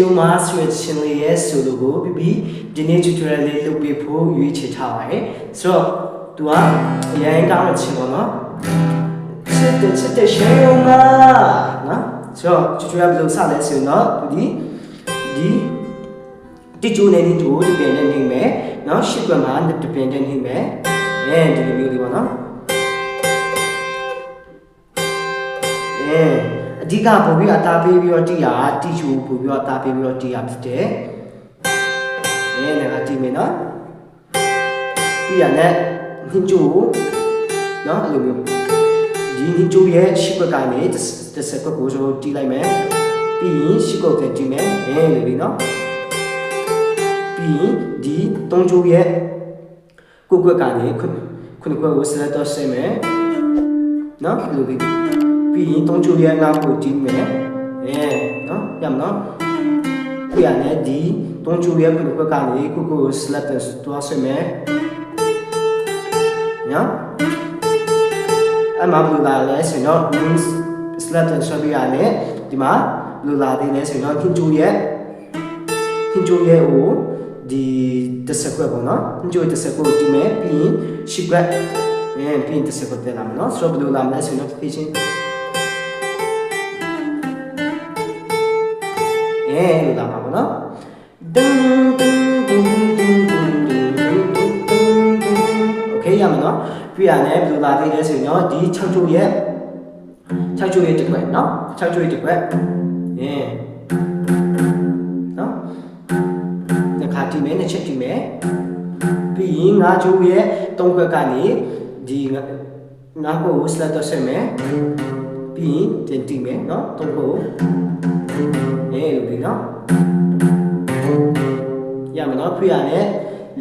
တဲ့ရှင်ယူမှာဆိုရရှင်လေးရဲ့ဆိုလိုကိုပြီးပြီးဒီနေ့ tutorial လေးလုပ်ပေးဖို့ရွေးချယ်ထားပါတယ်ဆိုတော့သူကအရင်ကောင်းတဲ့ချင်းပေါ့နော်ချစ်တဲ့ချစ်တဲ့ရှင်ယူမှာနော်ဆိုတော့ tutorial ဘယ်လိုစလဲဆိုရင်တော့ဒီဒီတီကျူနေနေတူဒီပြန်နေနေမယ်နော်ရှစ်ကွက်မှာဒီပြန်နေနေမယ်အဲဒီလိုမျိုးလေးပေါ့နော်အဲအ ဓိကပုံပြီးအသားပေးပြီးတော့တီးရတီချူပို့ပြီးတော့အသားပေးပြီးတော့တီးရဖြစ်တယ်အဲလည်းအတီးမယ်နော်တီးရနဲ့ဟင်းကျူနော်အဲ့လိုမျိုးဒီဟင်းကျူရဲ့ရှစ်ကွက်ကနေတစ်စက်ကွက်ကိုဆိုတီးလိုက်မယ်ပြီးရင်ရှစ်ကွက်ကတီးမယ်အဲလိုလေးနော်ပြီးရင်ဒီသုံးချိုးရဲ့ကိုကွက်ကနေခုခုနကွက်ကိုဆက်တော့ဆက်မယ်နော်ဒီလိုပြီး ပြီးရင်သုံးချိုးရဲ့ငါကိုကြည့်မယ်အဲနော်ရမနော်ပြရနဲ့ဒီသုံးချိုးရဲ့ခုနကွက်ကနေကိုကိုကိုဆက်တော့ဆက်မယ်နော်အမဘူလာလဲဆိုတော့ means slap ဆက်ပြရနဲ့ဒီမှာလူလာသေးလဲဆိုတော့ခင်ချိုးရဲ့ခင်ချိုးရဲ့ကိုဒီတစ်စက်ကွက်ပေါ့နော်ညိုတစ်စက်ကွက်ကိုတီးမယ်ပြီးရင်ရှစ်ကွက်အဲပြီးရင်တစ်စက်ကွက်တက်လာမယ်နော်ဆိုတော့ဘယ်လိုလာမလဲဆိုတော့ notification အဲလိုလာမှာပေါ့နော်ဒင်းဒင်းဒင်းဒင်းဒင်းဒင်းဒင်းဒင်းဒင်းโอเคရမယ်နော်ပြီးရနဲ့ဘယ်လိုလာသေးလဲဆိုတော့ဒီ6ချိုးရဲ့6ချိုးရဲ့တစ်ခွက်နော်6ချိုးရဲ့တစ်ခွက်အဲနော် တစ်ခါတီးမယ်နှစ်ချက်တီးမယ်ပြီးရင်ငါးချိုးရဲ့သုံးခွက်ကနေဒီငါငါးကိုစလက်တော့ဆက်မယ် ပြီးရင်တင်တီးမယ်เนาะသုံးကိုအဲလိုပြီးเนาะရမယ်เนาะပြရနဲ့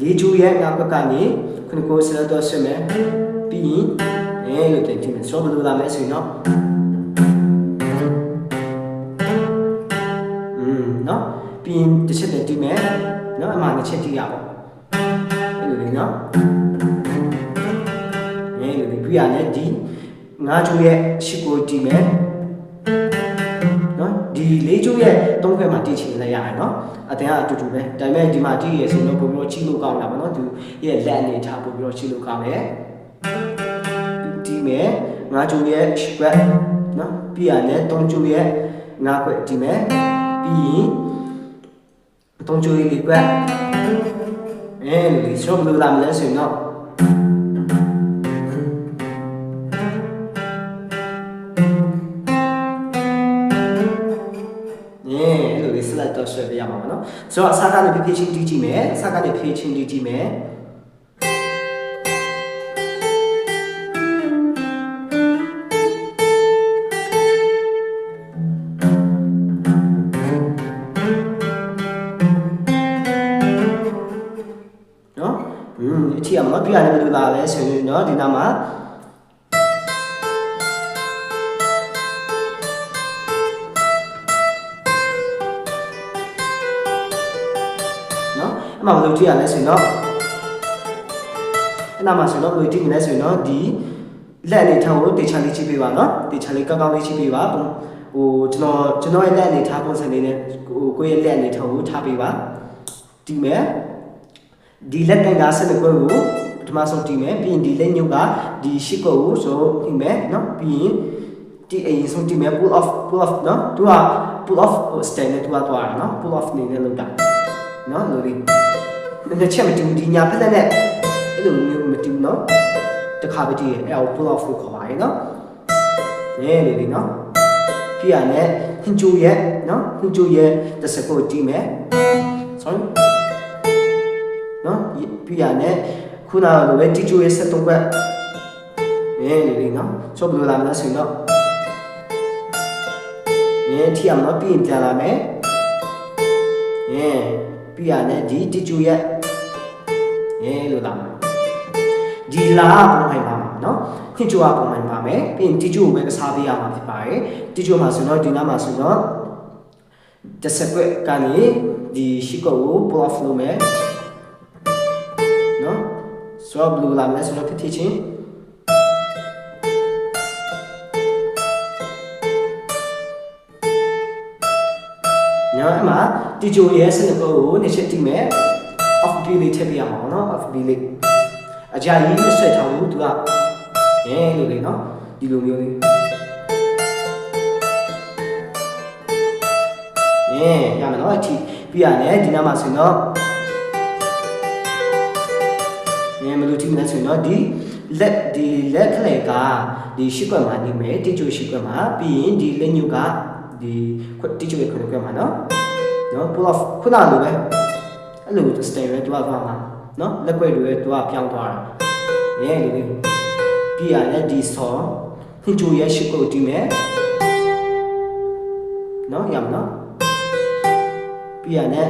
လေးချိုးရဲ့ငါးခွက်ကနေခုနကိုစလက်တော့ဆက်မယ်ပြီးရင်အဲလိုတင်တီးမယ်ဆိုဘယ်လိုလာမလဲဆိုရင်เนาะอืมเนาะပြီးရင်တစ်ချက်တည်းတီးမယ် နော်အမှတစ်ချက်ကြည့်ရပါအဲ့လိုလေးနော်အဲလိုလေးပြရနဲ့ဒီ ငါးချိုးရဲ့ရှစ်ကိုကြည့်မယ်နော်ဒီလေးချိုးရဲ့သုံးခွဲမှာတည်ချင်လိုက်ရတယ်နော်အတင်ကအတူတူပဲဒါပေမဲ့ဒီမှာတည်ရဆိုတော့ပုံပြီးတော့ချီလို့ကောင်းတာပေါ့နော်သူရဲ့လက်အနေထားပုံပြီးတော့ချီလို့ကောင်းတယ်ဒီမယ်ငါးချိုးရဲ့ရှစ်ခွက်နော်ပြရနဲ့သုံးချိုးရဲ့ငါးခွက်ကြည့်မယ်ပြီးရင်သုံးချိုးလေးကွက်အဲလေရှော့ဘလို့လာမလဲဆိုရင်တော့ ပြရမှာပါเนาะဆိုတော့အစားကနေဖြည့်ချင်းတီးကြည့်မယ်အစားကနေဖြည့်ချင်းတီးကြည့်မယ်နော်อืมအထီးကမပြရတယ်ဘယ်လိုလာလဲဆိုရင်เนาะဒီနာမှာ အဲ့မှာဘယ်လိုထိရလဲဆိုရင်တော့အဲ့နာမှာဆိုတော့ဘယ်လိုထိမလဲဆိုရင်တော့ဒီလက်အနေထားကိုတေချာလေးချိပေးပါနော်တေချာလေးကောင်းကောင်းလေးချိပေးပါဟိုကျွန်တော်ကျွန်တော်ရဲ့လက်အနေထားပုံစံလေးနဲ့ဟိုကိုယ့်ရဲ့လက်အနေထားကိုထားပေးပါဒီမဲ့ဒီလက်တိုင်ကဆက်တဲ့ခွဲကိုပထမဆုံးတီးမယ်ပြီးရင်ဒီလက်ညှိုးကဒီရှစ်ကုတ်ကိုဆိုတီးမယ်နော်ပြီးရင်တီးအရင်ဆုံးတီးမယ် pull off pull off နော်သူက pull off stand နဲ့သူကသွားတယ်နော် pull off နေနဲ့လောက်တာနော်လို့လေး နှစ်ချက်မတူဒီညာဖက်လက်နဲ့အဲ့လိုမျိုးမတူနော်တခါပဲကြည့်ရင်အဲ့ကို pull off ကိုခေါ်ပါရင်နော်နည်းလေလေနော်ပြရနဲ့ဟင်ဂျိုရဲ့နော်ဟင်ဂျိုရဲ့တစ်စက်ကိုကြည့်မယ် sorry နော်ပြရနဲ့ခုနကလိုပဲတီဂျိုရဲ့73ဘက်နည်းလေလေနော်ချုပ်လို့လာမလားဆိုတော့နည်းထီအောင်နော်ပြီးရင်ပြန်လာမယ်နည်းပြရနဲ့ဒီတီဂျိုရဲ့ အဲလိုလာမှာဒီလာပုံမှန်ပါမှာနော်ခင်းချိုကပုံမှန်ပါမယ်ပြီးရင်တီချိုကိုပဲကစားပေးရမှာဖြစ်ပါတယ်တီချိုမှာဆိုတော့ဒီနားမှာဆိုတော့တစ်စက်ကွက်ကနေဒီရှိကောကို pull off လုပ်မယ်နော်ဆိုတော့ဘယ်လိုလာမလဲဆိုတော့ဖြစ်ဖြစ်ချင်းညနော်အဲ့မှာတီဂျိုရဲ့စနစ်ကိုနှစ်ချက်တိမယ် off b လေးထည့်ပြရမှာပေါ့နော် off b လေးအကြကြီးမဆွဲထားဘူးသူကရဲလို့လေနော်ဒီလိုမျိုးလေးရဲရမယ်နော်အထိပြရတယ်ဒီနားမှာဆိုရင်တော့ရဲမလို့ထိမလဲဆိုရင်တော့ဒီလက်ဒီလက်ခလေကဒီရှိကွက်မှာနေမယ်တိကျရှိကွက်မှာပြီးရင်ဒီလက်ညုကဒီတိကျရဲ့ခွက်ကွက်မှာနော်နော် pull off ခုနလိုပဲ အဲ့လို stay ပဲတွားသွားမှာနော်လက်ကွက်တွေတွားပြောင်းသွားတာရဲလေလေပြီးရတယ်ဒီဆောဟင်ဂျူရဲ့ရှိကွက်ကိုတီးမယ်နော်ရမနော်ပြီးရတယ်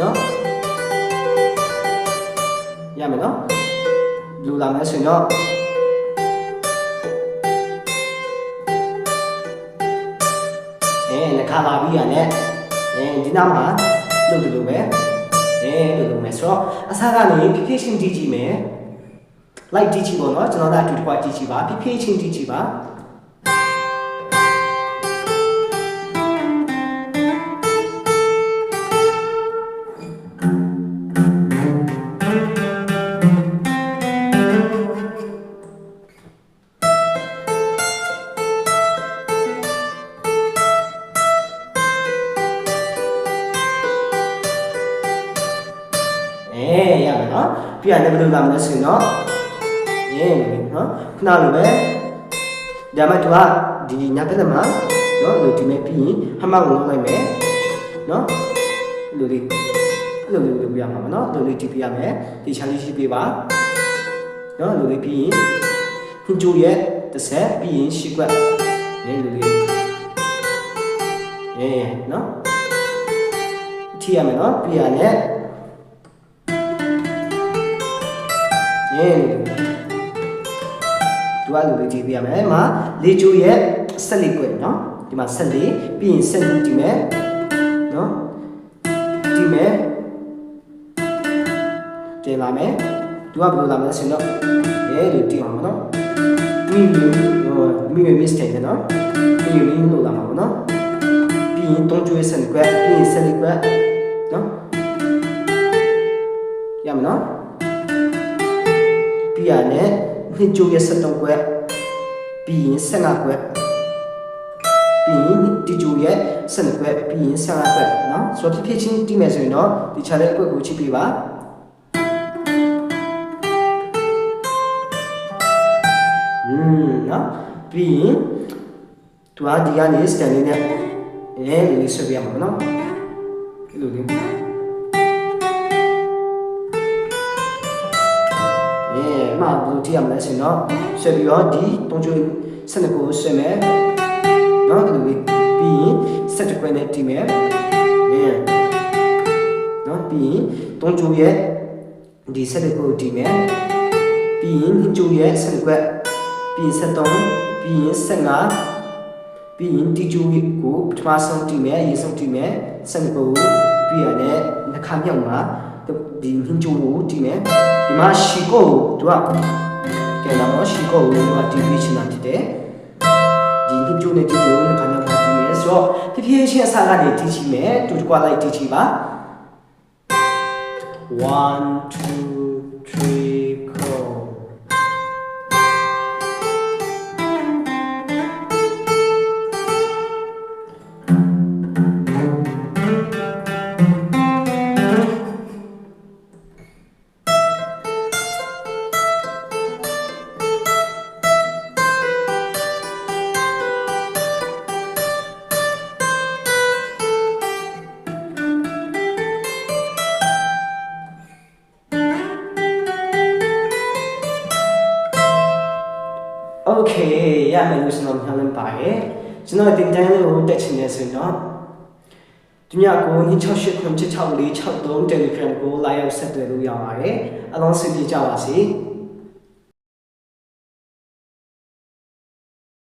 နော်ရမယ်နော်လူလာမယ်ဆိုရင်တော့ ခါလာပြီးရတယ်အဲဒီနောက်မှာလုပ်တယ်လို့ပဲအဲလုပ်လို့မယ်ဆိုတော့အစားကနေဖြည်းဖြည်းချင်းတီးကြည့်မယ် like တီးကြည့်ပေါ့နော်ကျွန်တော်တို့အတူတကွတီးကြည့်ပါဖြည်းဖြည်းချင်းတီးကြည့်ပါ ရမယ်နော်ပြရလည်းဘယ်လိုလာမလဲဆိုရင်တော့ရင်းနော်ခဏလိုပဲဒါမှသူကဒီညဘက်လက်မှာနော်လို့ဒီမဲ့ပြီးရင်ဟမောက်လုံးလိုက်မယ်နော်လို့လေးလို့လေးလုပ်ပြရမှာပါနော်လို့လေးကြည့်ပြရမယ်ဒီချာလေးရှိပြပါနော်လို့လေးပြီးရင်ဟင်ဂျူရဲ့တစ်ဆက်ပြီးရင်ရှိကွက်ရလို့လေးရရနော်ထီရမယ်နော်ပြရနဲ့ ရင်းသူကလူလေးကြည့်ပြရမယ်။မှာလေချိုရဲ့ဆက်လေးကွယ်နော်။ဒီမှာဆက်လေးပြီးရင်ဆက်လေးကြည့်မယ်။နော်။ကြည့်မယ်။တင်လာမယ်။သူကဘယ်လိုလာမလဲဆိုတော့ရဲလို့ကြည့်အောင်နော်။မိမိဟိုမိမိ mistake နော်။မိမိလို့လာမှာပေါ့နော်။ပြီးရင်တုံးကျွေးဆက်ကွယ်ပြီးရင်ဆက်လေးကွယ်နော်။ရမယ်နော်။ ပြီးရနဲ့နှစ်ကျိုးရဲ့73ကွက်ပြီးရင်15ကွက်ပြီးရင်ဒီကျိုးရဲ့12ကွက်ပြီးရင်15ကွက်เนาะဆိုတော့ဖြစ်ဖြစ်ချင်းတီးမယ်ဆိုရင်တော့ဒီချာတဲ့အကွက်ကိုချိပေးပါอืมเนาะပြီးရင်သူကဒီကနေစတန်လေးနဲ့အဲလေးဆွဲပြရမှာเนาะဒီလိုလေး အဲအမှဘယ်လိုကြည့်ရမလဲဆိုတော့ဆွဲပြီးတော့ဒီတုံးချိုစနစ်ကိုဆွဲမယ်နော်ဒီလိုလေးပြီးရင်ဆက်တစ်ခွက်နဲ့တီးမယ်အဲနော်ပြီးရင်တုံးချိုရဲ့ဒီဆက်တစ်ကိုတီးမယ်ပြီးရင်ညချိုရဲ့ဆက်တစ်ခွက်ပြီးရင်ဆက်တုံးပြီးရင်ဆက်ငါပြီးရင်တီချိုကိုပထမဆုံးတီးမယ်အရင်ဆုံးတီးမယ်ဆက်တစ်ကိုပြီးရတဲ့နှခါမြောက်မှာ ဒီညချိုကိုတီးမယ်ဒီမှာရှီကိုသူကကဲလာတော့ရှီကိုကတီဗီချင်တာဖြစ်တယ်ဒီလူကျိုးနဲ့ဒီကျိုးနဲ့ခဏမှတီးမယ်ဆိုတော့ဖြည်းဖြည်းချင်းအစားကနေတီးချီမယ်တူတကွာလိုက်တီးချီပါ1 2 Okay ရမယ်လို့ကျွန်တော်မျှော်လင့်ပါတယ်ကျွန်တော်တင်တန်းလေးကိုတက်ချင်နေဆိုတော့ဒီညကို26896646 Telegram ကို live ဆက်သွယ်လို့ရပါတယ်အလုံးစုံပြကြပါစေ